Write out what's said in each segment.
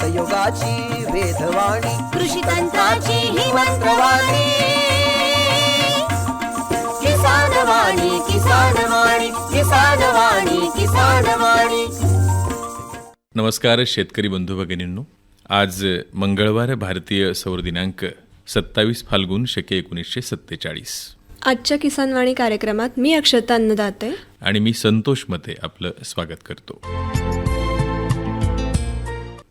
योगाची वेधवाणी. कृषी तंत्राची ही मंत्रवाणी. किसान वाणी किसान वाणी किसान वाणी किसान वाणी नमस्कार शेतकरी बंधू भगिनींनो. आज मंगळवार भारतीय सौर दिनांक सत्तावीस फाल्गुन शके एकोणीसशे सत्तेचाळीस. आजच्या किसानवाणी कार्यक्रमात मी अक्षता अन्नदाते. आणि मी संतोष मते आपलं स्वागत करतो.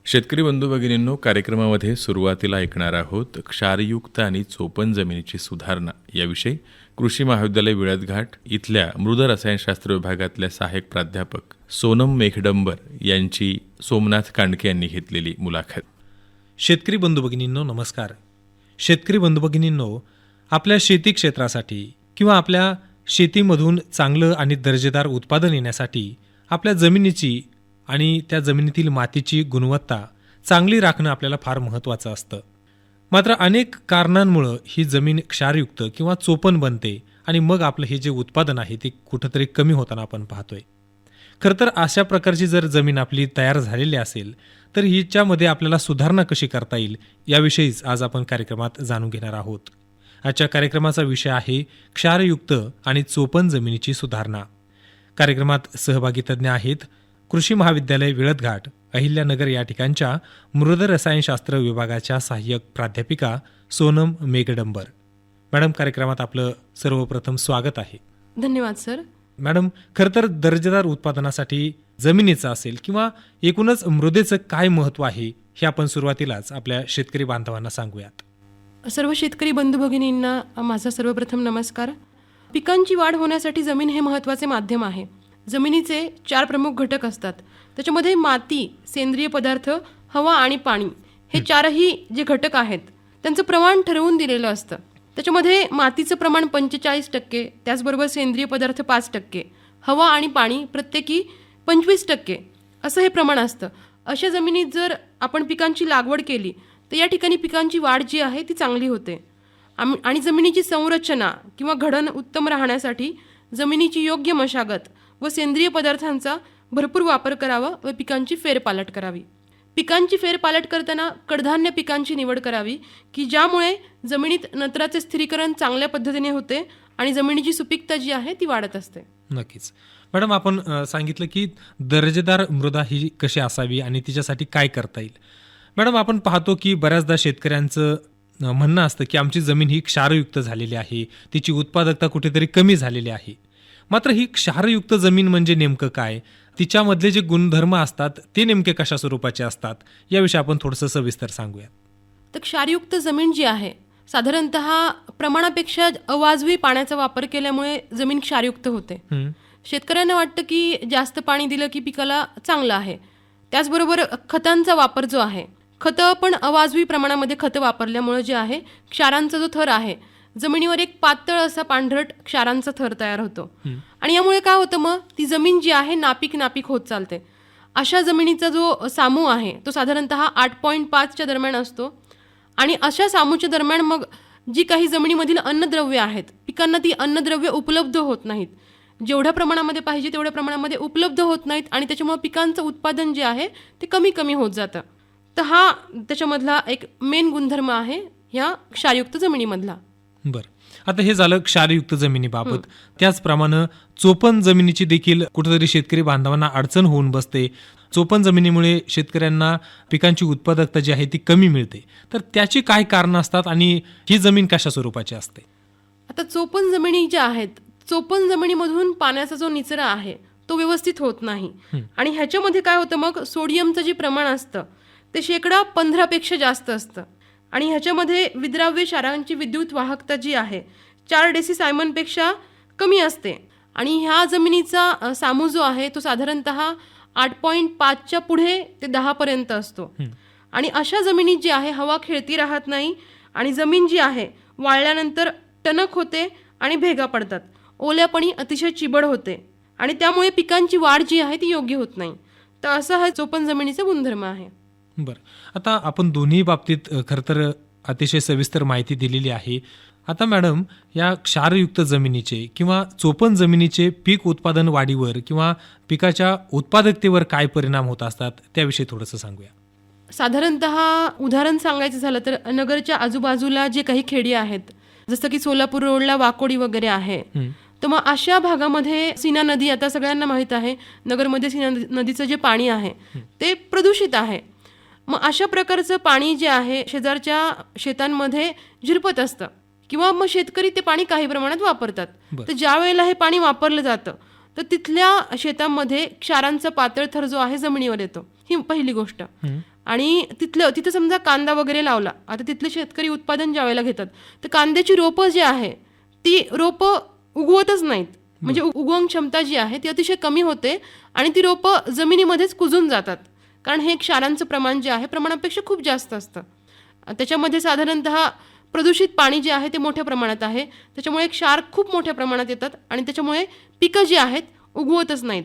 शेतकरी बंधू भगिनींनो कार्यक्रमामध्ये सुरुवातीला ऐकणार आहोत क्षारयुक्त आणि चोपन जमिनीची सुधारणा. याविषयी कृषी महाविद्यालय विळदघाट इथल्या मृद रसायनशास्त्र विभागातल्या सहाय्यक प्राध्यापक सोनम मेघडंबर यांची सोमनाथ कांडके यांनी घेतलेली मुलाखत. शेतकरी बंधू भगिनींनो नमस्कार. शेतकरी बंधू भगिनींनो आपल्या शेती क्षेत्रासाठी किंवा आपल्या शेतीमधून चांगलं आणि दर्जेदार उत्पादन येण्यासाठी आपल्या जमिनीची आणि त्या जमिनीतील मातीची गुणवत्ता चांगली राखणं आपल्याला फार महत्त्वाचं असतं. मात्र अनेक कारणांमुळं ही जमीन क्षारयुक्त किंवा चोपन बनते आणि मग आपलं हे जे उत्पादन आहे ते कुठंतरी कमी होताना आपण पाहतोय. खरं तर अशा प्रकारची जर जमीन आपली तयार झालेली असेल तर हिच्यामध्ये आपल्याला सुधारणा कशी करता येईल याविषयीच आज आपण कार्यक्रमात जाणून घेणार आहोत. आजच्या कार्यक्रमाचा विषय आहे क्षारयुक्त आणि चोपन जमिनीची सुधारणा. कार्यक्रमात सहभागी तज्ज्ञ आहेत कृषी महाविद्यालय विळदघाट अहिल्यानगर या ठिकाणच्या मृद रसायनशास्त्र विभागाच्या सहाय्यक प्राध्यापिका सोनम मेघडंबर. मॅडम कार्यक्रमात आपलं सर्वप्रथम स्वागत आहे. धन्यवाद सर. मॅडम खरं तर दर्जेदार उत्पादनासाठी जमिनीचं असेल किंवा एकूणच मृदेचं काय महत्त्व आहे हे आपण सुरुवातीलाच आपल्या शेतकरी बांधवांना सांगूयात. सर्व शेतकरी बंधू भगिनींना माझा सर्वप्रथम नमस्कार. पिकांची वाढ होण्यासाठी जमीन हे महत्त्वाचे माध्यम आहे. जमिनीचे चार प्रमुख घटक असतात. त्याच्यामध्ये माती सेंद्रिय पदार्थ हवा आणि पाणी हे चारही जे घटक आहेत त्यांचं प्रमाण ठरवून दिलेलं असतं. त्याच्यामध्ये मातीचं प्रमाण पंचेचाळीस टक्के त्याचबरोबर सेंद्रिय पदार्थ पाच टक्के हवा आणि पाणी प्रत्येकी पंचवीस टक्के असं हे प्रमाण असतं. अशा जमिनीत जर आपण पिकांची लागवड केली तर या ठिकाणी पिकांची वाढ जी आहे ती चांगली होते. आम- आणि जमिनीची संरचना किंवा घडण उत्तम राहण्यासाठी जमिनीची योग्य मशागत व सेंद्रिय पदार्थांचा भरपूर वापर करावा व पिकांची फेरपालट करावी. पिकांची फेरपालट करताना कडधान्य पिकांची निवड करावी की ज्यामुळे जमिनीत नत्राचे स्थिरीकरण चांगल्या पद्धतीने होते आणि जमिनीची सुपीकता जी आहे ती वाढत असते. नक्कीच. मॅडम आपण सांगितलं की दर्जेदार मृदा ही कशी असावी आणि तिच्यासाठी काय करता येईल? मॅडम आपण पाहतो की बऱ्याचदा शेतकऱ्यांचं म्हणणं असतं की आमची जमीन ही क्षारयुक्त झालेली आहे तिची उत्पादकता कुठेतरी कमी झालेली आहे. मात्र ही क्षारयुक्त जमीन म्हणजे नेमकं काय? तिच्यामधले जे गुणधर्म असतात ते नेमके कशा स्वरूपाचे असतात? याविषयी आपण थोडंसं सविस्तर सांगूया तर क्षारयुक्त जमीन जी आहे साधारणत प्रमाणापेक्षा अवाजवी पाण्याचा वापर केल्यामुळे जमीन क्षारयुक्त होते. शेतकऱ्यांना वाटतं की जास्त पाणी दिलं की पिकाला चांगलं आहे. त्याचबरोबर खतांचा वापर जो आहे खतं पण अवाजवी प्रमाणामध्ये खतं वापरल्यामुळे जे आहे क्षारांचा जो थर आहे जमिनीवर एक पातळ असा पांढरट क्षारांचा थर तयार होतो. आणि यामुळे काय होतं मग? ती जमीन जी आहे नापीक नापीक होत चालते. अशा जमिनीचा जो सामू आहे तो साधारणत आठ पॉईंट पाचच्या दरम्यान असतो. आणि अशा सामूच्या दरम्यान मग जी काही जमिनीमधील अन्नद्रव्य आहेत पिकांना ती अन्नद्रव्य उपलब्ध होत नाहीत. जेवढ्या प्रमाणामध्ये पाहिजे तेवढ्या प्रमाणामध्ये उपलब्ध होत नाहीत आणि त्याच्यामुळे पिकांचं उत्पादन जे आहे ते कमी कमी होत जातं. तर हा त्याच्यामधला एक मेन गुणधर्म आहे ह्या क्षारयुक्त जमिनीमधला. बरं. आता हे झालं क्षारयुक्त जमिनीबाबत. त्याचप्रमाणे चोपन जमिनीची देखील कुठेतरी शेतकरी बांधवांना अडचण होऊन बसते. चोपन जमिनीमुळे शेतकऱ्यांना पिकांची उत्पादकता जी आहे ती कमी मिळते. तर त्याची काय कारणं असतात आणि ही जमीन कशा स्वरूपाची असते? आता चोपन जमिनी ज्या आहेत चोपन जमिनीमधून पाण्याचा जो निचरा आहे तो व्यवस्थित होत नाही. आणि ह्याच्यामध्ये काय होतं मग? सोडियमचं जे प्रमाण असतं ते शेकडा पंधरापेक्षा जास्त असतं. आणि ह्याच्यामध्ये विद्राव्य क्षारांची विद्युत वाहकता जी आहे चार डेसी सायमनपेक्षा कमी असते. आणि ह्या जमिनीचा सामू जो आहे तो साधारणतः आठ पॉईंट पाचच्या पुढे ते दहापर्यंत असतो. आणि अशा जमिनीत जी आहे हवा खेळती राहत नाही आणि जमीन जी आहे वाळल्यानंतर टणक होते आणि भेगा पडतात. ओल्यापणी अतिशय चिबड होते आणि त्यामुळे पिकांची वाढ जी आहे ती योग्य होत नाही. तर असा हा चोपन जमिनीचा गुणधर्म आहे. बरं. आता आपण दोन्ही बाबतीत खरं तर अतिशय सविस्तर माहिती दिलेली आहे. आता मॅडम या क्षारयुक्त जमिनीचे किंवा चोपन जमिनीचे पीक उत्पादन वाढीवर किंवा पिकाच्या उत्पादकतेवर काय परिणाम होत असतात त्याविषयी थोडंसं सांगूया. साधारणत उदाहरण सांगायचं झालं तर नगरच्या आजूबाजूला जे काही खेडी आहेत जसं की सोलापूर रोडला वाकोडी वगैरे आहे तर मग अशा भागामध्ये सीना नदी आता सगळ्यांना माहीत आहे नगरमध्ये सीना नदीचं जे पाणी आहे ते प्रदूषित आहे. मग अशा प्रकारचं पाणी जे आहे शेजारच्या शेतांमध्ये झिरपत असतं. किंवा मग शेतकरी ते पाणी काही प्रमाणात वापरतात. तर ज्या वेळेला हे पाणी वापरलं जातं तर तिथल्या शेतांमध्ये क्षारांचा पातळ थर जो आहे जमिनीवर येतो. ही पहिली गोष्ट. आणि तिथलं तिथं समजा कांदा वगैरे लावला आता तिथले शेतकरी उत्पादन ज्या वेळेला घेतात तर कांद्याची रोपं जी आहे ती रोपं उगवतच नाहीत. म्हणजे उगवण क्षमता जी आहे ती अतिशय कमी होते आणि ती रोपं जमिनीमध्येच कुजून जातात. कारण हे क्षारांचं प्रमाण जे आहे प्रमाणापेक्षा खूप जास्त असतं. त्याच्यामध्ये साधारणतः प्रदूषित पाणी जे आहे ते मोठ्या प्रमाणात आहे. त्याच्यामुळे क्षार खूप मोठ्या प्रमाणात येतात आणि त्याच्यामुळे पिकं जी आहेत उगवतच नाहीत.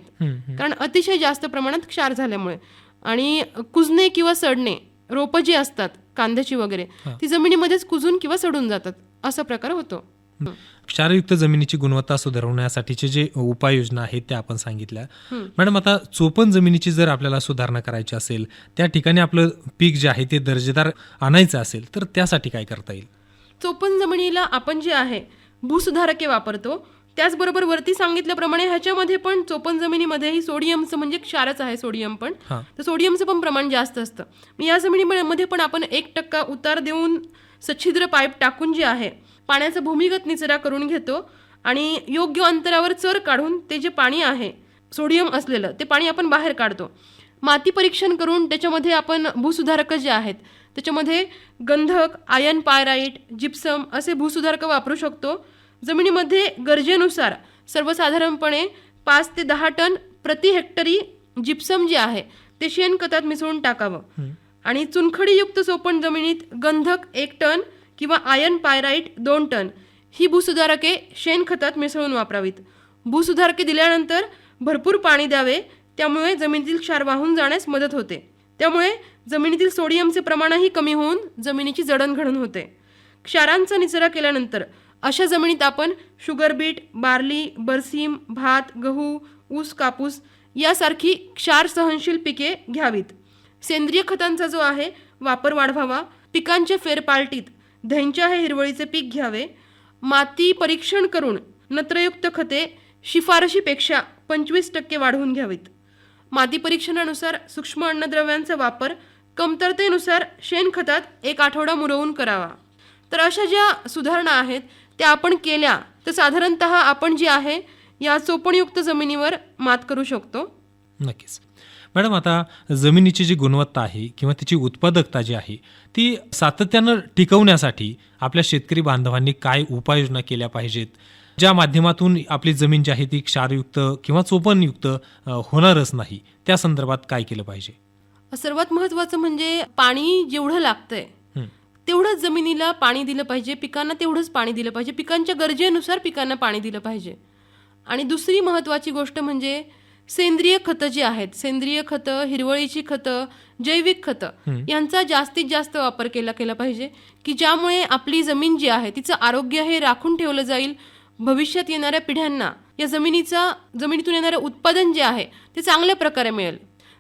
कारण अतिशय जास्त प्रमाणात क्षार झाल्यामुळे. आणि कुजणे किंवा सडणे रोपं जी असतात कांद्याची वगैरे ती जमिनीमध्येच कुजून किंवा सडून जातात. असा प्रकार होतो. क्षारयुक्त जमिनीची गुणवत्ता सुधारवण्यासाठीचे जे उपाययोजना आहेत त्या आपण सांगितल्या. मॅडम आता चोपन जमिनीची जर आपल्याला सुधारणा करायची असेल त्या ठिकाणी आपलं पीक जे आहे ते दर्जेदार आणायचं असेल तर त्यासाठी काय करता येईल? चोपन जमिनीला आपण जे आहे भूसुधारके वापरतो. त्याचबरोबर वरती सांगितल्याप्रमाणे ह्याच्यामध्ये पण चोपन जमिनीमध्येही सोडियमचं म्हणजे क्षारच आहे सोडियम पण. तर सोडियमचं पण प्रमाण जास्त असतं. या जमिनीमध्ये पण आपण एक टक्का उतार देऊन सच्छिद्र पाईप टाकून जे आहे पाण्याचा भूमिगत निचरा करून घेतो आणि योग्य अंतरावर चर काढून ते जे पाणी आहे सोडियम असलेलं ते पाणी आपण बाहेर काढतो. माती परीक्षण करून त्याच्यामध्ये आपण भूसुधारक जे आहेत त्याच्यामध्ये गंधक आयन पायराईट जिप्सम असे भूसुधारक वापरू शकतो. जमिनीमध्ये गरजेनुसार सर्वसाधारणपणे पाच ते दहा टन प्रति हेक्टरी जिप्सम जे आहे ते शेणखतात मिसळून टाकावं. आणि चुनखडीयुक्त सोपण जमिनीत गंधक एक टन किंवा आयन पायराईट दोन टन. ही भूसुधारके शेणखतात मिसळून वापरावीत. भूसुधारके दिल्यानंतर भरपूर पाणी द्यावे त्यामुळे जमिनीतील क्षार वाहून जाण्यास मदत होते. त्यामुळे जमिनीतील सोडियमचे प्रमाणही कमी होऊन जमिनीची जडणघडण होते. क्षारांचा निचरा केल्यानंतर अशा जमिनीत आपण शुगरबीट बार्ली बरसीम भात गहू ऊस कापूस यासारखी क्षार सहनशील पिके घ्यावीत. सेंद्रिय खतांचा जो आहे वापर वाढवावा पिकांच्या फेरपालटीत धैंच्या हे हिरवळीचे पीक घ्यावे. माती परीक्षण करून नत्रयुक्त खते शिफारशीपेक्षा पंचवीस टक्के वाढवून घ्यावीत. माती परीक्षणानुसार सूक्ष्म अन्नद्रव्यांचा वापर कमतरतेनुसार शेणखतात एक आठवडा मुरवून करावा. तर अशा ज्या सुधारणा आहेत त्या आपण केल्या तर साधारणत आपण जी आहे या चोपणयुक्त जमिनीवर मात करू शकतो. नक्कीच. मॅडम आता जमिनीची जी गुणवत्ता आहे किंवा तिची उत्पादकता जी आहे ती सातत्यानं टिकवण्यासाठी आपल्या शेतकरी बांधवांनी काय उपाययोजना केल्या पाहिजेत? ज्या माध्यमातून आपली जमीन जी आहे ती क्षारयुक्त किंवा चोपनयुक्त होणारच नाही त्या संदर्भात काय केलं पाहिजे? सर्वात महत्त्वाचं म्हणजे पाणी जेवढं लागतंय. तेवढंच जमिनीला पाणी दिलं पाहिजे पिकांना तेवढंच पाणी दिलं पाहिजे पिकांच्या गरजेनुसार पिकांना पाणी दिलं पाहिजे. आणि दुसरी महत्त्वाची गोष्ट म्हणजे सेंद्रिय खतं जी आहेत सेंद्रिय खतं हिरवळीची खतं जैविक खतं यांचा जास्तीत जास्त वापर केला केला पाहिजे की ज्यामुळे आपली जमीन जी आहे तिचं आरोग्य हे राखून ठेवलं जाईल. भविष्यात येणाऱ्या पिढ्यांना या जमिनीचा जमिनीतून येणारं उत्पादन जे आहे ते चांगल्या प्रकारे मिळेल.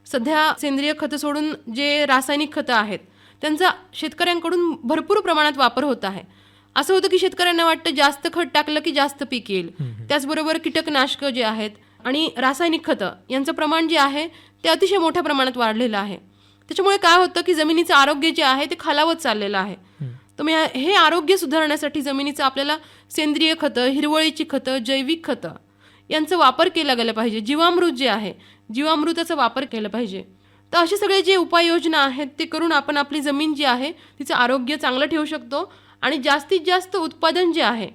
सध्या सेंद्रिय खतं सोडून जे रासायनिक खतं आहेत त्यांचा शेतकऱ्यांकडून भरपूर प्रमाणात वापर होत आहे. असं होतं की शेतकऱ्यांना वाटतं जास्त खत टाकलं की जास्त पीक येईल. त्याचबरोबर कीटकनाशकं जे आहेत आणि रासायनिक खतं यांचं प्रमाण जे आहे ते अतिशय मोठ्या प्रमाणात वाढलेलं आहे. त्याच्यामुळे काय होतं की जमिनीचं आरोग्य जे आहे ते खालावत चाललेलं आहे. तर मग हे आरोग्य सुधारण्यासाठी जमिनीचं आपल्याला सेंद्रिय खतं हिरवळीची खतं जैविक खतं यांचा वापर केला गेला पाहिजे. जीवामृत जे आहे जीवामृताचा वापर केला पाहिजे. तर असे सगळे जे उपाययोजना आहेत ते करून आपण आपली जमीन जी आहे तिचं आरोग्य चांगलं ठेवू शकतो आणि जास्तीत जास्त उत्पादन जे आहे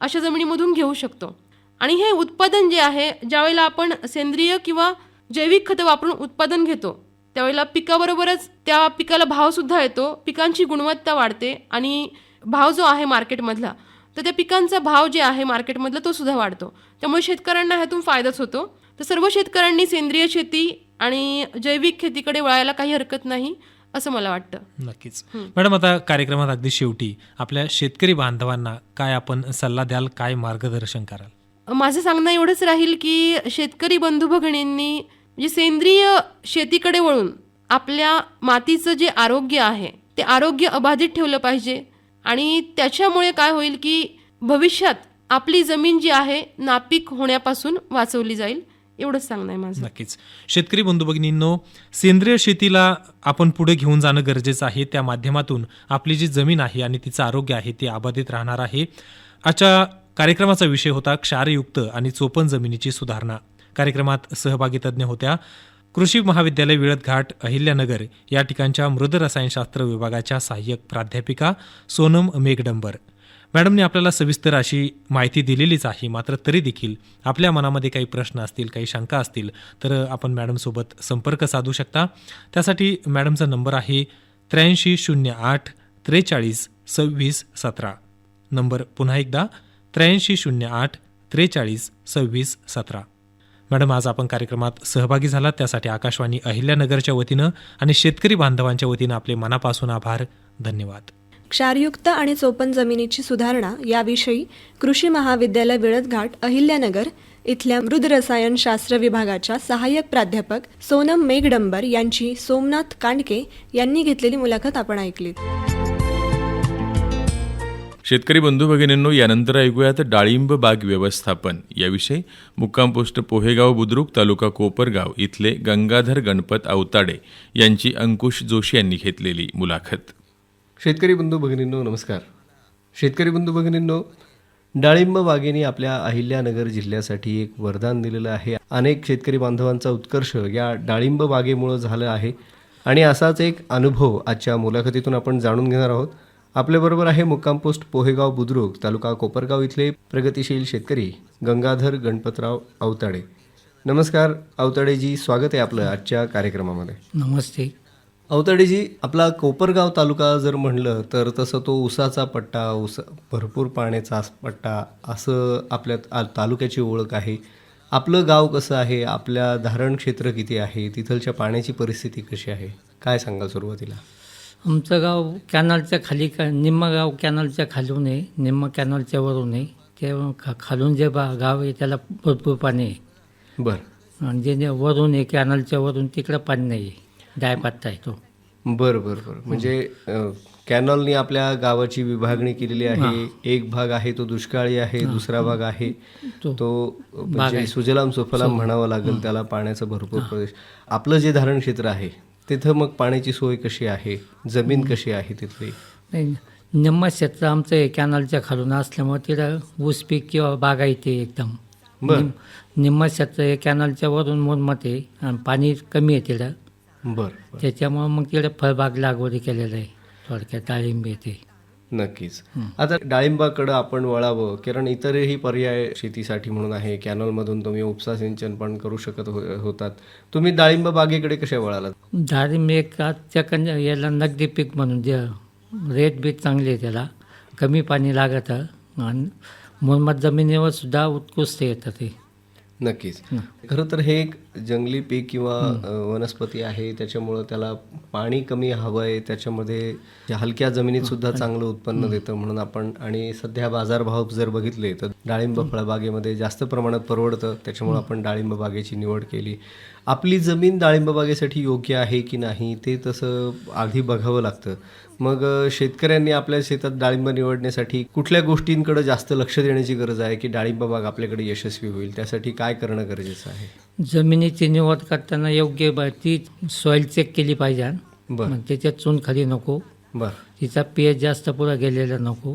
अशा जमिनीमधून घेऊ शकतो. आणि हे उत्पादन जे आहे ज्यावेळेला आपण सेंद्रिय किंवा जैविक खतं वापरून उत्पादन घेतो त्यावेळेला पिकाबरोबरच त्या पिकाला भावसुद्धा येतो पिकांची गुणवत्ता वाढते आणि भाव जो आहे मार्केटमधला तर त्या पिकांचा भाव जे आहे मार्केटमधला तो सुद्धा वाढतो. त्यामुळे शेतकऱ्यांना ह्यातून फायदाच होतो. तर सर्व शेतकऱ्यांनी सेंद्रिय शेती आणि जैविक शेतीकडे वळायला काही हरकत नाही असं मला वाटतं. नक्कीच. मॅडम आता कार्यक्रमात अगदी शेवटी आपल्या शेतकरी बांधवांना काय आपण सल्ला द्याल काय मार्गदर्शन कराल? माझं सांगणं एवढंच राहील की शेतकरी बंधू भगिनींनी म्हणजे सेंद्रिय शेतीकडे वळून आपल्या मातीचं जे आरोग्य आहे ते आरोग्य अबाधित ठेवलं पाहिजे. आणि त्याच्यामुळे काय होईल की भविष्यात आपली जमीन जी आहे नापीक होण्यापासून वाचवली जाईल. एवढंच सांगणं आहे माझं. नक्कीच. शेतकरी बंधू भगिनींनो सेंद्रिय शेतीला आपण पुढे घेऊन जाणं गरजेचं आहे. त्या माध्यमातून आपली जी जमीन आहे आणि तिचं आरोग्य आहे ते अबाधित राहणार आहे. आजच्या कार्यक्रमाचा विषय होता क्षारयुक्त आणि चोपन जमिनीची सुधारणा. कार्यक्रमात सहभागी तज्ज्ञ होत्या कृषी महाविद्यालय विळदघाट अहिल्यानगर या ठिकाणच्या मृद रसायनशास्त्र विभागाच्या सहाय्यक प्राध्यापिका सोनम मेघडंबर. मॅडमने आपल्याला सविस्तर अशी माहिती दिलेलीच आहे मात्र तरी देखील आपल्या मनामध्ये काही प्रश्न असतील काही शंका असतील तर आपण मॅडमसोबत संपर्क साधू शकता. त्यासाठी मॅडमचा नंबर आहे त्र्याऐंशी शून्य आठ त्रेचाळीस सव्वीस सतरा. नंबर पुन्हा एकदा त्र्याऐंशी शून्य आठ त्रेचाळीस सव्वीस सतरा. मॅडम आज आपण कार्यक्रमात सहभागी झालात. त्यासाठी आकाशवाणी अहिल्यानगरच्या वतीनं आणि शेतकरी बांधवांच्या वतीनं आपले मनापासून आभार. धन्यवाद. क्षारयुक्त आणि चोपन जमिनीची सुधारणा याविषयी कृषी महाविद्यालय विळदघाट अहिल्यानगर इथल्या मृद शास्त्र विभागाच्या सहाय्यक प्राध्यापक सोनम मेघडंबर यांची सोमनाथ कांडके यांनी घेतलेली मुलाखत आपण ऐकलीत. शेतकरी बंधू भगिनींनो यानंतर ऐकूयात डाळिंब बाग व्यवस्थापन. याविषयी मुक्काम पोस्ट पोहेगाव बुद्रुक तालुका कोपरगाव इथले गंगाधर गणपत अवताडे यांची अंकुश जोशी यांनी घेतलेली मुलाखत. शेतकरी बंधू भगिनींनो नमस्कार. शेतकरी बंधू भगिनींनो डाळिंब बागेने आपल्या अहिल्यानगर जिल्ह्यासाठी एक वरदान दिलेलं आहे. अनेक शेतकरी बांधवांचा उत्कर्ष या डाळिंब बागेमुळं झालं आहे. आणि असाच एक अनुभव आजच्या मुलाखतीतून आपण जाणून घेणार आहोत. आपल्याबरोबर आहे मुक्काम पोस्ट पोहेगाव बुद्रुक तालुका कोपरगाव इथले प्रगतिशील शेतकरी गंगाधर गणपतराव अवताडे नमस्कार अवताडेजी स्वागत आहे आपलं आजच्या कार्यक्रमामध्ये. नमस्ते. अवताडेजी आपला कोपरगाव तालुका जर म्हणलं तर तसं तो उसाचा पट्टा उस भरपूर पाण्याचा पट्टा असं आपल्या तालुक्याची ओळख आहे. आपलं गाव कसं आहे? आपल्या धारण क्षेत्र किती आहे? तिथलच्या पाण्याची परिस्थिती कशी आहे? काय सांगाल सुरुवातीला? आमचं गाव कॅनलच्या खाली का निम्म गाव कॅनलच्या खालून आहे निम्म कॅनलच्या वरून आहे ते खा खालून जे बा गाव आहे त्याला भरपूर पाणी आहे. बरं. आणि जे जे वरून आहे कॅनलच्या वरून तिकडं पाणी नाही आहे डायपत्ता आहे तो. बरं बरं बरं. म्हणजे कॅनॉलनी आपल्या गावाची विभागणी केलेली आहे. एक भाग आहे तो दुष्काळी आहे दुसरा भाग आहे. तो तो म्हणजे सुजलाम सुफलाम म्हणावं लागेल त्याला पाण्याचं भरपूर प्रदेश. आपलं जे धारण क्षेत्र आहे तिथं मग पाण्याची सोय कशी आहे? जमीन कशी आहे तिथली? नाही निम्म क्षेत्र आमचं आहे कॅनलच्या खालून असल्यामुळे तिथं ऊस पीक किंवा बागायते एकदम. बरं. निम- निम्म क्षेत्र आहे कॅनलच्या वरून मोनमत आहे आणि पाणी कमी आहे तिथं. बरं. त्याच्यामुळं मग तिकडे फळबाग लागवड केलेलं आहे. थोडक्यात डाळिंबी ते नक्कीच. आता डाळिंबाकडं आपण वळावं कारण इतरही पर्याय शेतीसाठी म्हणून आहे. कॅनॉलमधून तुम्ही उपसा सिंचन पण करू शकत हो- होतात. तुम्ही डाळिंब बागेकडे कशा वळालात? डाळिंब एक आजच्या कन याला नगदी पीक म्हणून जे रेट बीट चांगली आहे त्याला कमी पाणी लागतं आणि मुरमात जमिनीवर सुद्धा उत्कृष्ट येतं ते. नक्कीच. खरं तर हे एक जंगली पीक किंवा वनस्पती आहे त्याच्यामुळं त्याला पाणी कमी हवं आहे त्याच्यामध्ये त्या हलक्या जमिनीत सुद्धा चांगलं उत्पन्न देतं म्हणून आपण आणि सध्या बाजारभाव जर बघितले तर डाळिंब फळबागेमध्ये जास्त प्रमाणात परवडतं त्याच्यामुळं आपण डाळिंब बागेची निवड केली. आपली जमीन डाळिंब बागेसाठी योग्य आहे की नाही ते तसं आधी बघावं लागतं. मग शेतकऱ्यांनी आपल्या शेतात डाळिंब निवडण्यासाठी कुठल्या गोष्टींकडे जास्त लक्ष देण्याची गरज आहे की डाळिंब बाग आपल्याकडे यशस्वी होईल? त्यासाठी काय करणं गरजेचं आहे? जमिनीची निवड करताना योग्य ती सॉईल चेक केली पाहिजे. बरं. त्याच्यात चून खाली नको. बरं. तिचा पीएच जास्त पुढं गेलेला नको.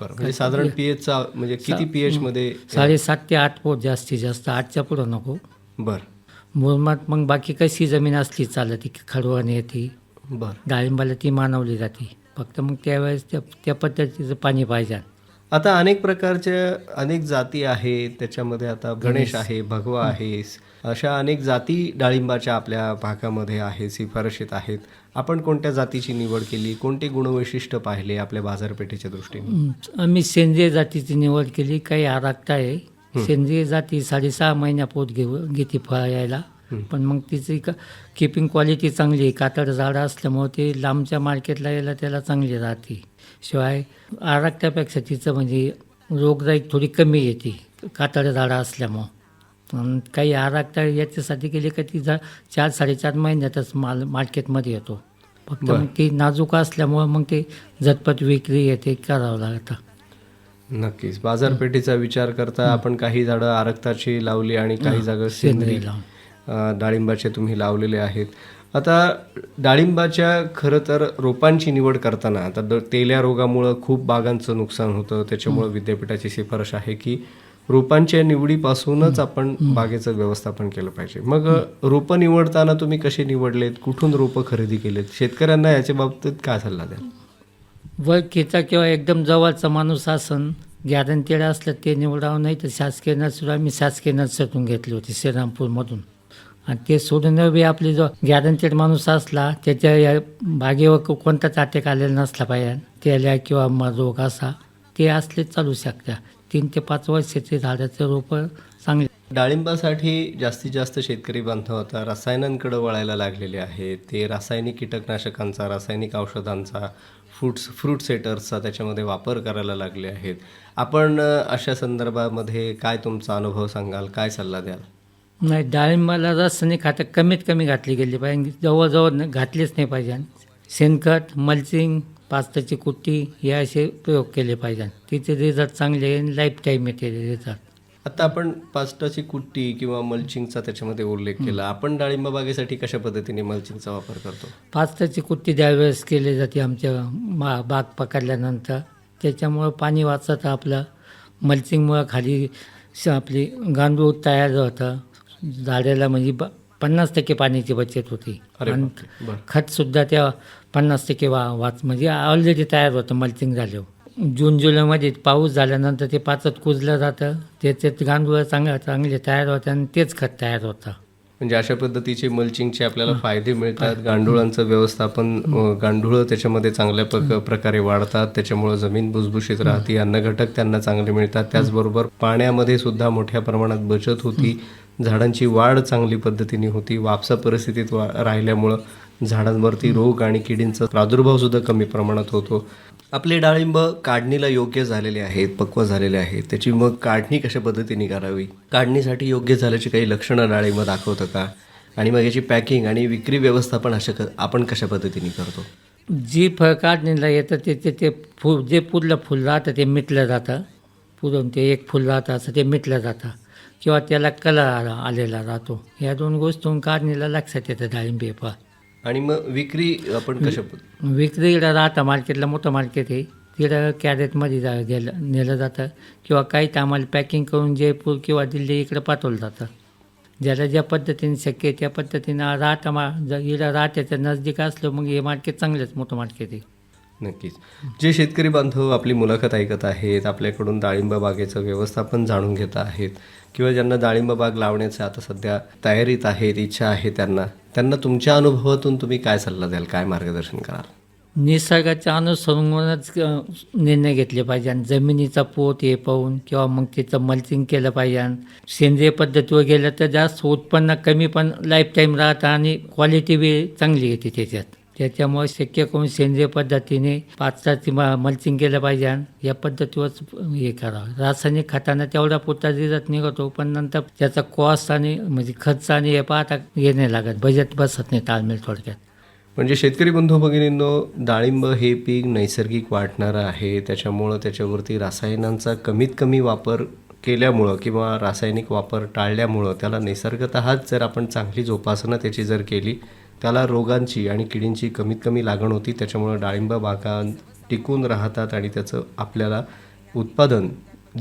बरं. म्हणजे साधारण पीएचचा म्हणजे किती पीएच मध्ये साडेसात ते आठ फूट जास्तीत जास्त आठच्या पुढं नको. बरं. मुरमात मग बाकी कशी जमीन असली चालत ती खडवाने येते. बरं. डाळिंबाला ती मानवली जाते. फक्त मग त्यावेळेस त्या त्या पद्धतीचं पाणी पाहिजे. आता अनेक प्रकारच्या अनेक जाती आहेत त्याच्यामध्ये आता गणेश आहे भगवा आहे अशा अनेक जाती डाळिंबाच्या आपल्या भागामध्ये आहे शिफारशीत आहेत. आपण कोणत्या जातीची निवड केली? कोणते गुणवैशिष्ट्य पाहिले आपल्या बाजारपेठेच्या दृष्टीने? आम्ही सेंद्रिय जातीची निवड केली काही आराखता आहे. सेंद्रिय जाती साडेसहा महिन्यापोत घेऊ घेते फळ यायला पण मग तिची किपिंग क्वालिटी चांगली आहे. कातड झाडं असल्यामुळे ते लांबच्या मार्केटला यायला त्याला चांगली राहते. शिवाय आराखत्यापेक्षा तिचं म्हणजे रोगराई थोडी कमी येते कातड झाडं असल्यामुळं. काही आराखता याच्यासाठी गेले का ती जा चार साडेचार महिन्यातच माल मार्केटमध्ये येतो. फक्त. मग ती नाजूक असल्यामुळं मग ते झटपट विक्री येते करावं लागतं. नक्कीच. बाजारपेठेचा विचार करता आपण काही झाडं आरक्ताची लावली आणि काही जागा सेंद्रिय डाळिंबाचे तुम्ही लावलेले आहेत. आता डाळिंबाच्या खरं तर रोपांची निवड करताना आता तेल्या रोगामुळं खूप बागांचं नुकसान होतं. त्याच्यामुळं विद्यापीठाची शिफारस आहे की रोपांच्या निवडीपासूनच आपण बागेचं व्यवस्थापन केलं पाहिजे. मग रोपं निवडताना तुम्ही कसे निवडलेत? कुठून रोपं खरेदी केलेत? शेतकऱ्यांना याच्या बाबतीत काय सल्ला द्याल? वळखीचा किंवा एकदम जवळचा माणूस असन गॅरंटेड असलं ते निवडावं नाही तर शासकीय नर्सरी आम्ही शासकीय नर्सरीतून घेतली होती श्रीरामपूरमधून. आणि ते सोडून बी आपली जो गॅरंटेड माणूस असला त्याच्या या बागेवर कोणताच अटॅक आलेला नसला पाहिजे. त्याला किंवा म- रोग असा ते असले चालू शकत्या तीन ते पाच वर्षाचे झाडाचे रोपं चांगले. डाळिंबासाठी जास्तीत जास्त शेतकरी बांधव आता रसायनांकडे वळायला लागलेले आहेत. ते रासायनिक कीटकनाशकांचा रासायनिक औषधांचा फ्रूट्स फ्रूट सेटर्सचा त्याच्यामध्ये वापर करायला लागले आहेत. आपण अशा संदर्भामध्ये काय तुमचा अनुभव सांगाल? काय सल्ला द्याल? नाही डाळिंबाला रस आणि खातं कमीत कमी घातली गेली पाहिजे. जवळजवळ घातलीच नाही पाहिजे. शेणखत मल्चिंग पास्ताची कुट्टी हे असे प्रयोग केले पाहिजे. तिचे रिझल्ट चांगले लाईफ टाईम येते रिझल्ट आता आपण पास्टाची कुट्टी किंवा मल्चिंगचा त्याच्यामध्ये उल्लेख केला. आपण डाळिंब बागेसाठी कशा पद्धतीने मल्चिंगचा वापर करतो? पास्ताची कुट्टी त्यावेळेस केली जाते आमच्या मा बाग पकडल्यानंतर. त्याच्यामुळं पाणी वाचतं आपलं मल्चिंगमुळं खाली श- आपली गांडूळ तयार होतं. झाडाला म्हणजे ब पन्नास टक्के पाण्याची बचत होती. आणि. खतसुद्धा त्या पन्नास टक्के वा वाच म्हणजे ऑलरेडी तयार होतं मल्चिंग झाल्यावर. जून जुलैमध्ये पाऊस झाल्यानंतर ते पाचत कुजलं जातं. त्याच्यात गांडूळ चांगलं चांगले तयार होतं आणि तेच खत तयार होतं. म्हणजे अशा पद्धतीचे मल्चिंगचे आपल्याला फायदे मिळतात. गांडुळांचं व्यवस्थापन गांडुळं त्याच्यामध्ये चांगल्या प्रक- प्रकारे वाढतात. त्याच्यामुळं जमीन भुसभुशीत राहते. अन्नघटक त्यांना चांगले मिळतात. त्याचबरोबर पाण्यामध्ये सुद्धा मोठ्या प्रमाणात बचत होती. झाडांची वाढ चांगली पद्धतीने होती. वापसा परिस्थितीत वा राहिल्यामुळं झाडांवरती रोग आणि किडींचा प्रादुर्भाव सुद्धा कमी प्रमाणात होतो. आपले डाळिंब काढणीला योग्य झालेले आहेत पक्व झालेले आहेत त्याची मग काढणी कशा पद्धतीने करावी? काढणीसाठी योग्य झाल्याची काही लक्षणं डाळिंब दाखवतं का? आणि मग याची पॅकिंग आणि विक्री व्यवस्थापन अशा क- आपण कशा पद्धतीने करतो? जी फळ काढणीला येतं ते ते ते फु जे पुढलं फुल राहतं ते मिटलं जातं. पुरून ते एक फुल राहतं असं ते मिटलं जातं. किंवा त्याला कलर आलेला राहतो. या दोन गोष्टून काढणीला लक्षात येतं डाळिंबे फळ. आणि मग विक्री आपण कशा पद्ध- विक्री इकडं राहतं मार्केटला मोठं मार्केट आहे. तिकडं कॅरेटमध्ये जा गेलं नेलं जातं. किंवा काही आम्हाला पॅकिंग करून जयपूर किंवा दिल्ली इकडं पाठवलं जातं. ज्याला ज्या पद्धतीने शक्य आहे त्या पद्धतीनं राहतं मा जर इकडं राहत्याच्या नजदीक असलं मग हे मार्केट चांगलंच मोठं मार्केट आहे. नक्कीच. जे शेतकरी बांधव आपली मुलाखत ऐकत आहेत आपल्याकडून डाळिंब बागेचं व्यवस्थापन जाणून घेत आहेत किंवा ज्यांना डाळिंब बाग लावण्याचं आता सध्या तयारीत आहेत इच्छा आहे त्यांना त्यांना तुमच्या अनुभवातून तुम्ही काय सल्ला द्याल? काय मार्गदर्शन कराल? निसर्गाच्या अनुसंगूनच निर्णय घेतले पाहिजे आणि जमिनीचा पोत हे पाहून किंवा मग तिचं मल्चिंग केलं पाहिजे. सेंद्रिय पद्धतीवर गेलं तर जास्त उत्पन्न कमी पण लाईफ टाईम राहतं आणि क्वालिटी बी चांगली येते त्याच्यात. त्याच्यामुळे शक्य करून सेंद्रिय पद्धतीने पाचसाची म मल्चिंग केलं पाहिजे आणि या पद्धतीवरच हे करावं. रासायनिक खतानं तेवढा पुरता रिझल्ट निघतो पण नंतर त्याचा कॉस्ट आणि म्हणजे खर्च आणि हे पाहता हे नाही लागत. बजेट बसत नाही ताळमेळ थोडक्यात. म्हणजे शेतकरी बंधू भगिनींनो डाळिंब हे पीक नैसर्गिक वाढणारं आहे. त्याच्यामुळं त्याच्यावरती रसायनांचा कमीत कमी वापर केल्यामुळं किंवा रासायनिक वापर टाळल्यामुळं त्याला निसर्गतःच जर आपण चांगली जोपासना त्याची जर केली त्याला रोगांची आणि किडींची कमीत कमी लागण होती त्याच्यामुळं डाळिंब बागा टिकून राहतात आणि त्याचं आपल्याला उत्पादन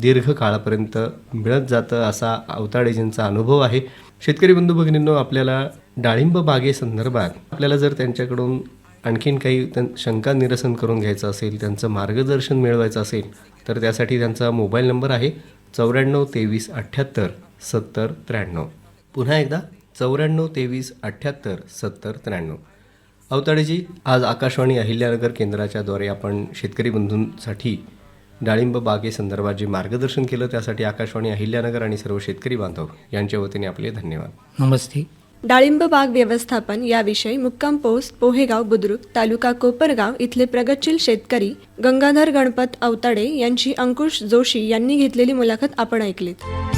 दीर्घ काळापर्यंत मिळत जातं असा अवताडेजींचा अनुभव आहे. शेतकरी बंधू भगिनींनो आपल्याला डाळिंब बागेसंदर्भात आपल्याला जर त्यांच्याकडून आणखीन काही त्यां- शंका निरसन करून घ्यायचं असेल त्यांचं मार्गदर्शन मिळवायचं असेल तर त्यासाठी त्यांचा मोबाईल नंबर आहे चौऱ्याण्णव तेवीस अठ्ठ्याहत्तर सत्तर त्र्याण्णव. पुन्हा एकदा चौऱ्याण्णव तेवीस अठ्ठ्याहत्तर सत्तर त्र्याण्णव. अवताडेजी आज आकाशवाणी अहिल्यानगर केंद्राच्याद्वारे आपण शेतकरी बंधूंसाठी डाळिंब बागेसंदर्भात जे मार्गदर्शन केलं त्यासाठी आकाशवाणी अहिल्यानगर आणि सर्व शेतकरी बांधव यांच्या वतीने आपले धन्यवाद. नमस्ते. डाळिंब बाग व्यवस्थापन याविषयी मुक्काम पोस्ट पोहेगाव बुद्रुक तालुका कोपरगाव इथले प्रगतशील शेतकरी गंगाधर गणपत अवताडे यांची अंकुश जोशी यांनी घेतलेली मुलाखत आपण ऐकलीत.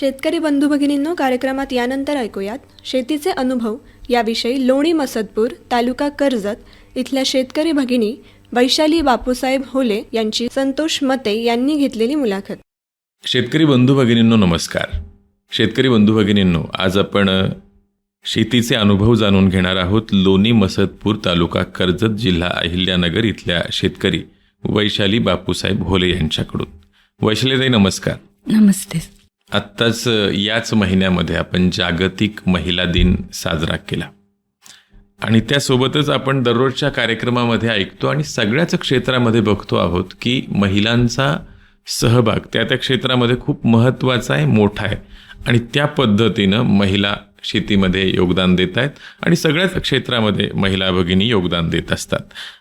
शेतकरी बंधू भगिनींनो कार्यक्रमात यानंतर ऐकूयात शेतीचे अनुभव याविषयी लोणी मसदपूर तालुका कर्जत इथल्या शेतकरी भगिनी वैशाली बापूसाहेब होले यांची संतोष मते यांनी घेतलेली मुलाखत. शेतकरी बंधू भगिनींनो नमस्कार. शेतकरी बंधू भगिनींनो आज आपण शेतीचे अनुभव जाणून घेणार आहोत लोणी मसदपूर तालुका कर्जत जिल्हा अहिल्यानगर इथल्या शेतकरी वैशाली बापूसाहेब भोले यांच्याकडून. वैशालीताई नमस्कार. नमस्ते. आत्ताच याच महिन्यामध्ये आपण जागतिक महिला दिन साजरा केला. आणि त्यासोबतच आपण दररोजच्या कार्यक्रमामध्ये ऐकतो आणि सगळ्याच क्षेत्रामध्ये बघतो आहोत की महिलांचा सहभाग त्या त्या क्षेत्रामध्ये खूप महत्त्वाचा आहे मोठा आहे. आणि त्या पद्धतीनं महिला शेतीमध्ये योगदान देत आहेत आणि सगळ्याच क्षेत्रामध्ये महिला भगिनी योगदान देत असतात.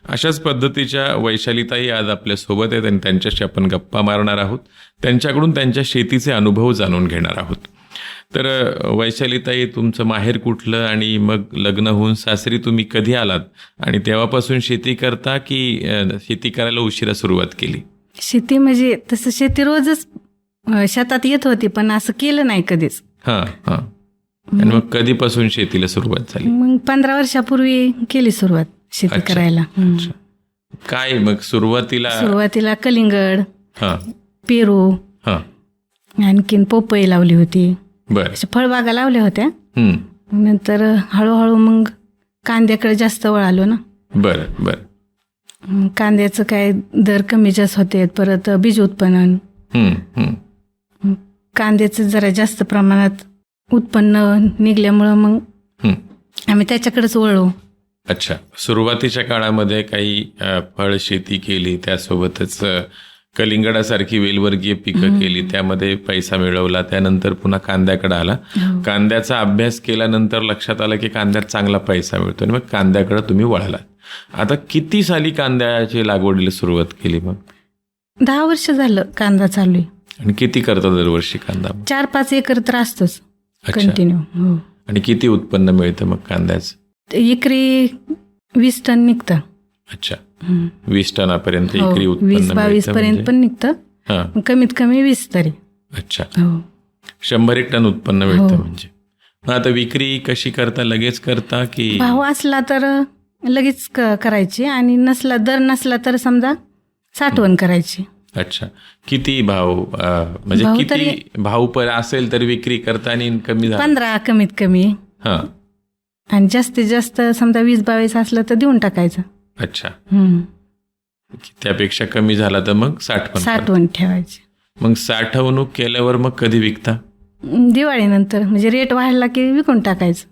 अशाच पद्धतीच्या वैशालीताई आज आपल्यासोबत आहेत आणि त्यांच्याशी आपण गप्पा मारणार आहोत. त्यांच्याकडून त्यांच्या शेतीचे अनुभव जाणून घेणार आहोत. तर वैशालीताई तुमचं माहेर कुठलं आणि मग लग्न होऊन सासरी तुम्ही कधी आलात? आणि तेव्हापासून शेती करता की शेती करायला उशिरा सुरुवात केली? शेती म्हणजे तसं शेती रोजच शेतात येत होती पण असं केलं नाही कधीच. हां हां. आणि मग कधीपासून शेतीला सुरुवात झाली? मग पंधरा वर्षापूर्वी केली सुरुवात शेती अच्छा. करायला. हम्म. काय मग सुरुवातीला सुरुवातीला कलिंगड हां. पेरू हां. आणखीन पोपई लावली होती. बरं. अशा फळबागा लावल्या होत्या. नंतर हळूहळू मग कांद्याकडे जास्त वळालो ना. बरं बरं. मग कांद्याचं काय दर कमी जास्त होते. परत बीज उत्पन्न. कांद्याचं जरा जास्त प्रमाणात उत्पन्न निघल्यामुळं मग हं. आम्ही त्याच्याकडेच वळलो. अच्छा. सुरुवातीच्या काळामध्ये काही फळ शेती केली त्यासोबतच कलिंगडासारखी वेलवर्गीय पिकं केली त्यामध्ये पैसा मिळवला त्यानंतर पुन्हा कांद्याकडे आला. कांद्याचा अभ्यास केल्यानंतर लक्षात आलं की कांद्यात चांगला पैसा मिळतो आणि मग कांद्याकडे तुम्ही वळालात. आता किती साली कांद्याची लागवडीला सुरुवात केली मग? दहा वर्ष झालं कांदा चालू आहे. आणि किती करता दरवर्षी कांदा चार पाच एकर तर असतोच. कंटिन्यू हो. आणि किती उत्पन्न मिळतं मग कांद्याचं? एकरी वीस टन निघतं. अच्छा. वीस टनापर्यंत हो, एकरी उत्पन्न वीस बावीस मिळतं पर्यंत म्हणजे? पण निघतं. कमीत कमी वीस तरी. अच्छा. हो. शंभर एक टन उत्पन्न मिळतं. म्हणजे. मग आता विक्री कशी करता? लगेच करता की? भाव असला तर लगेच करायची आणि नसला दर नसला तर समजा साठवण करायची. अच्छा. किती भाव म्हणजे भाव किती तरी- भाव पर असेल तर विक्री करता आणि कमी झाला? पंधरा कमीत कमी. हा. आणि जास्तीत जास्त समजा वीस बावीस असलं तर देऊन टाकायचं. अच्छा. हम्म. त्यापेक्षा कमी झाला तर मग साठवण. साठवण ठेवायची. मग साठवणूक केल्यावर मग कधी विकता? दिवाळीनंतर. म्हणजे रेट वाढला की विकून टाकायचं.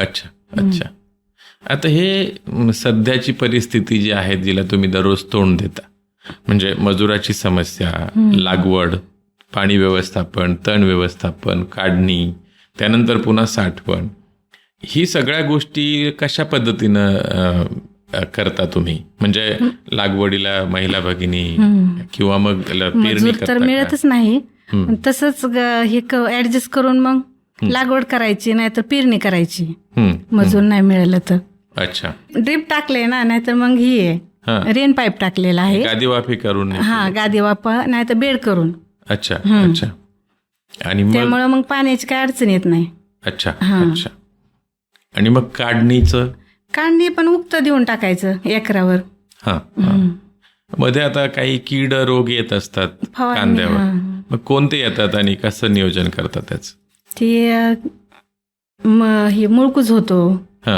अच्छा अच्छा. आता हे म, सध्याची परिस्थिती जी आहे जिला तुम्ही दररोज तोंड देता म्हणजे मजुराची समस्या लागवड पाणी व्यवस्थापन तण व्यवस्थापन काढणी त्यानंतर पुन्हा साठवण. ही सगळ्या गोष्टी कशा पद्धतीनं करता तुम्ही? म्हणजे लागवडीला महिला भगिनी किंवा मग पेरणी तर? मिळतच नाही. तसंच हे ऍडजस्ट करून मग लागवड करायची नाहीतर पेरणी करायची. मजूर नाही मिळालं तर. अच्छा. ड्रीप टाकले ना नाहीतर मग ही हा. आहे. रेन पाईप टाकलेला आहे. गादी वाफी करून हा गादी वापा नाहीतर बेड करून. अच्छा अच्छा. आणि त्यामुळं मग पाण्याची काय अडचण येत नाही. अच्छा अच्छा. आणि मग काढणीचं? काढणी पण उक्त देऊन टाकायचं एकरावर. हा. मध्ये आता काही कीड रोग येत असतात कांद्यावर. मग कोणते येतात आणि कसं नियोजन करतात त्याच? ते हे मुळकूज होतो. हा.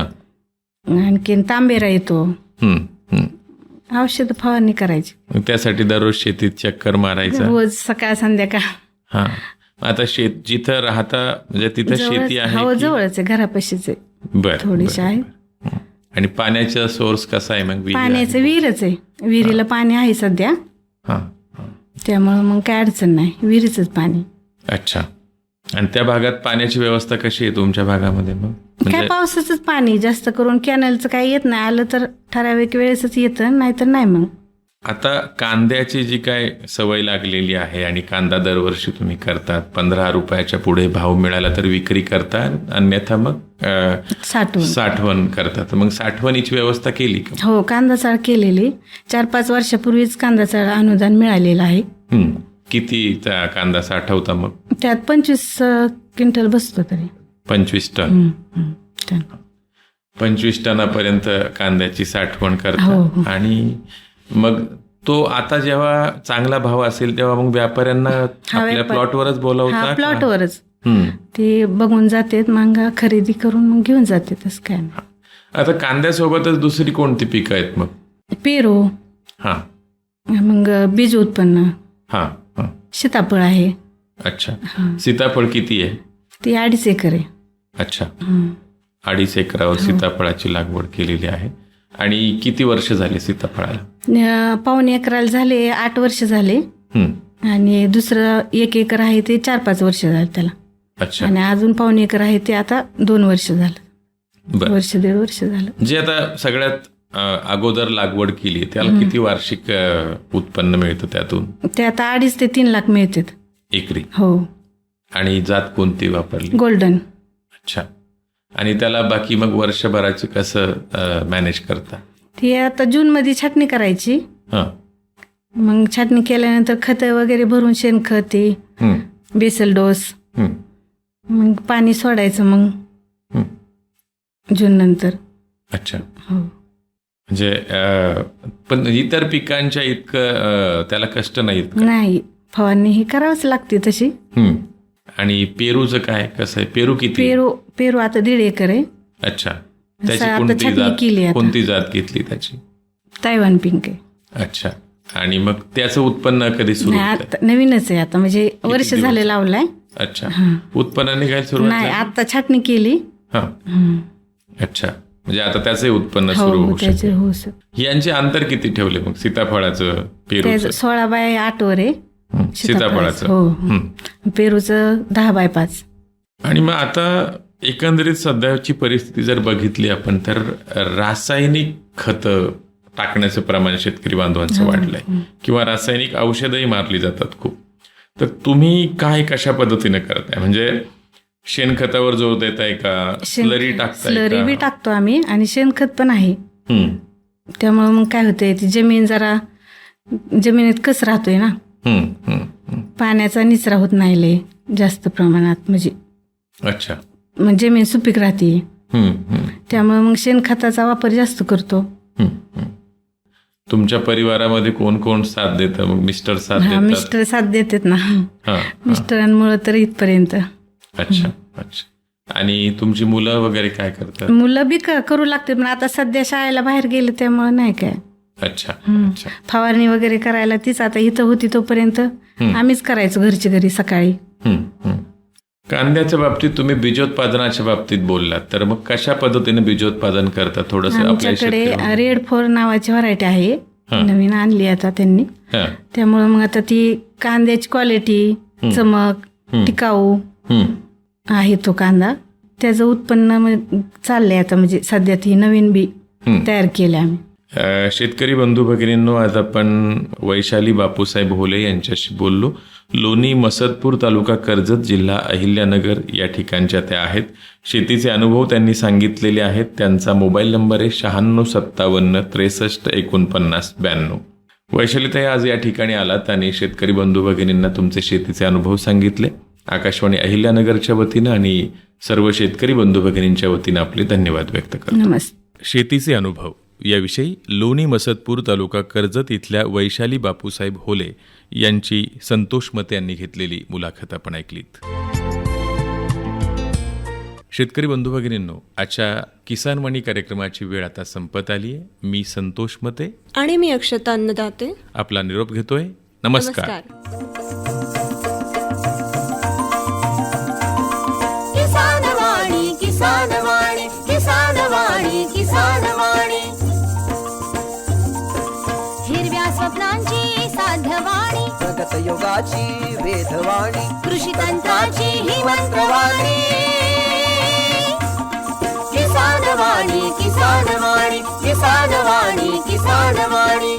आणखीन तांबेरा येतो. औषध फवारणी करायची. मग त्यासाठी दररोज शेतीत चक्कर मारायचं? रोज सकाळ संध्याकाळ. हा. आता शेत जिथं राहता म्हणजे तिथं शेती जवळच- हो आहे की- जवळच आहे घरापाशीच आहे. बर थोडीशी आहे. हं. आणि पाण्याचा सोर्स कसा आहे मग विहीर आहे? पाण्याचं विहीरच आहे. विहिरीला पाणी आहे सध्या. हा हा. त्यामुळं मग काय अडचण नाही. विहिरीचंच पाणी. अच्छा. आणि त्या भागात पाण्याची व्यवस्था कशी आहे तुमच्या भागामध्ये मग? काय म्हणजे पावसाचंच पाणी जास्त करून कॅनलचं काही येत नाही. आलं तर ठराविक वेळेसच येतं नाहीतर नाही मग. आता कांद्याची जी काय सवय लागलेली आहे आणि कांदा दरवर्षी तुम्ही करतात पंधरा रुपयाच्या पुढे भाव मिळाला तर विक्री करता अन्यथा मग अं, साठवून साठवण करतात. मग साठवणीची व्यवस्था केली का? हो कांदा चाळ केलेली. चार पाच वर्षापूर्वीच कांदा चाळ अनुदान मिळालेलं आहे. हं. किती त्या कांदा साठवता मग? त्यात पंचवीस अं, क्विंटल बसतो तरी. पंचवीस टन. हं, हं. पंचवीस टनापर्यंत कांद्याची साठवण हो, करता हो. आणि मग तो आता जेव्हा चांगला भाव असेल तेव्हा मग व्यापाऱ्यांना आपल्या प्लॉटवरच बोलवता हा? प्लॉटवरच. ते बघून जातात मग खरेदी करून मग घेऊन जाते तसं काय. आता कांद्यासोबतच दुसरी कोणती पिकं आहेत मग? पेरू. हा. मग बीज उत्पन्न. हा हा. सीताफळ आहे. अच्छा. सीताफळ किती आहे? ती अडीच एकर आहे. अच्छा. हं. अडीच एकरावर सीताफळाची लागवड केलेली आहे. आणि किती वर्ष झाली सीताफळाला? पावणे एकराला झाले आठ वर्ष झाले. आणि दुसरं एक एकर आहे ते चार पाच वर्ष झाले त्याला. अच्छा. आणि अजून पावणे एकर आहे ते आता दोन वर्ष झालं. बर. वर्ष दीड वर्ष झालं. जे आता सगळ्यात अगोदर लागवड केली त्याला किती वार्षिक उत्पन्न मिळतं त्यातून? ते आता अडीच ते तीन लाख मिळतात. एकरी. हो. आणि जात कोणती वापरली? गोल्डन. अच्छा आणि त्याला बाकी मग वर्षभराचं कसं मॅनेज करता? ती आता जूनमध्ये छाटणी करायची. हां. मग छाटणी केल्यानंतर खतं वगैरे भरून शेणखत बेसल डोस. मग पाणी सोडायचं मग. जून नंतर. अच्छा. हो. म्हणजे पण इतर पिकांच्या इतकं त्याला कष्ट नाहीत का? नाही. फवारणी ही करावंच लागते तशी. आणि पेरूचं काय? कसं आहे? पेरू किती? पेरू पेरू आता दीड एकर आहे. अच्छा. त्याची आता कोणती छाटणी केली जात आता. कोणती जात घेतली त्याची? तायवान पिंक आहे. अच्छा. आणि मग त्याचं उत्पन्न कधी सुरू नाही? आता नवीनच आहे आता. म्हणजे वर्ष दिवस? झाले लावलाय. अच्छा. उत्पन्न निघायला सुरुवात नाही झाली? आता छाटणी केली. हा. हं. अच्छा. म्हणजे आता त्याचंही उत्पन्न सुरू हो होऊ त्याचे हो सर यांचे अंतर किती ठेवले मग? सीताफळाचं पेरूचं? त्याचं सोळा बाय आठ वर आहे. हं, सीताफळाचं. हो. पेरूचं दहा बाय पाच. आणि मग आता एकंदरीत सध्याची परिस्थिती जर बघितली आपण तर रासायनिक खतं टाकण्याचं प्रमाण शेतकरी बांधवांचं वाढलंय. किंवा रासायनिक औषधंही मारली जातात खूप. तर तुम्ही काय कशा पद्धतीने करताय? म्हणजे शेणखतावर जोर देताय का? स्लरी टाकताय स्लरी बी टाकतो आम्ही आणि शेणखत पण आहे. त्यामुळे मग काय होतंय ती जमीन जरा जमिनीत कस राहतोय ना. पाण्याचा निचरा होत नाही लय जास्त प्रमाणात. म्हणजे अच्छा. मग जमीन सुपीक राहते. त्यामुळे मग शेणखताचा वापर जास्त करतो. तुमच्या परिवारामध्ये कोण कोण साथ देतं? मग मिस्टर साथ हा मिस्टर साथ देतात ना. मिस्टरांमुळे तर इथपर्यंत. अच्छा अच्छा. आणि तुमची मुलं वगैरे काय करतात? मुलं बी क- करू लागते पण आता सध्या शाळेला बाहेर गेले त्यामुळे नाही काय. अच्छा अच्छा. फवारणी वगैरे करायला तीच आता इथं होती तोपर्यंत आम्हीच करायचो घरची घरी सकाळी. कांद्याच्या बाबतीत तुम्ही बीजोत्पादनाच्या बाबतीत बोललात तर मग कशा पद्धतीने बीजोत्पादन करता? थोडस आमच्याकडे रेड फोर नावाची व्हरायटी आहे. नवीन आणली आता त्यांनी. त्यामुळे मग आता ती कांद्याची क्वालिटी चमक टिकाऊ. आहे तो कांदा. त्याचं उत्पन्न चाललंय आता म्हणजे सध्या ती नवीन बी. तयार केले आम्ही. शेतकरी बंधू भगिनींनो आज आपण वैशाली बापूसाहेब होले यांच्याशी बोललो. लोणी मसदपूर तालुका कर्जत जिल्हा अहिल्यानगर या ठिकाणच्या त्या आहेत. शेतीचे अनुभव त्यांनी सांगितलेले आहेत. त्यांचा मोबाईल नंबर आहे शहाण्णव सत्तावन्न त्रेसष्ट एकोणपन्नास ब्याण्णव. वैशालीताई आज या ठिकाणी आलात आणि शेतकरी बंधू भगिनींना तुमचे शेतीचे अनुभव सांगितले. आकाशवाणी अहिल्यानगरच्या वतीनं आणि सर्व शेतकरी बंधू भगिनींच्या वतीनं आपले धन्यवाद व्यक्त करतो. नमस्ते. शेतीचे अनुभव. याविषयी लोणी मसदपूर तालुका कर्जत इथल्या वैशाली बापूसाहेब होले यांची संतोष मते यांनी घेतलेली मुलाखत आपण ऐकलीत. शेतकरी बंधू भगिनींनो आजच्या किसानवाणी कार्यक्रमाची वेळ आता संपत आली आहे. मी संतोष मते. आणि मी अक्षता अन्नदाते. आपला निरोप घेतोय. नमस्कार. नमस्कार. योगाची वेधवाणी कृषी तंत्राची ही मंत्रवाणी किसान वाणी किसान वाणी किसान वाणी किसान वाणी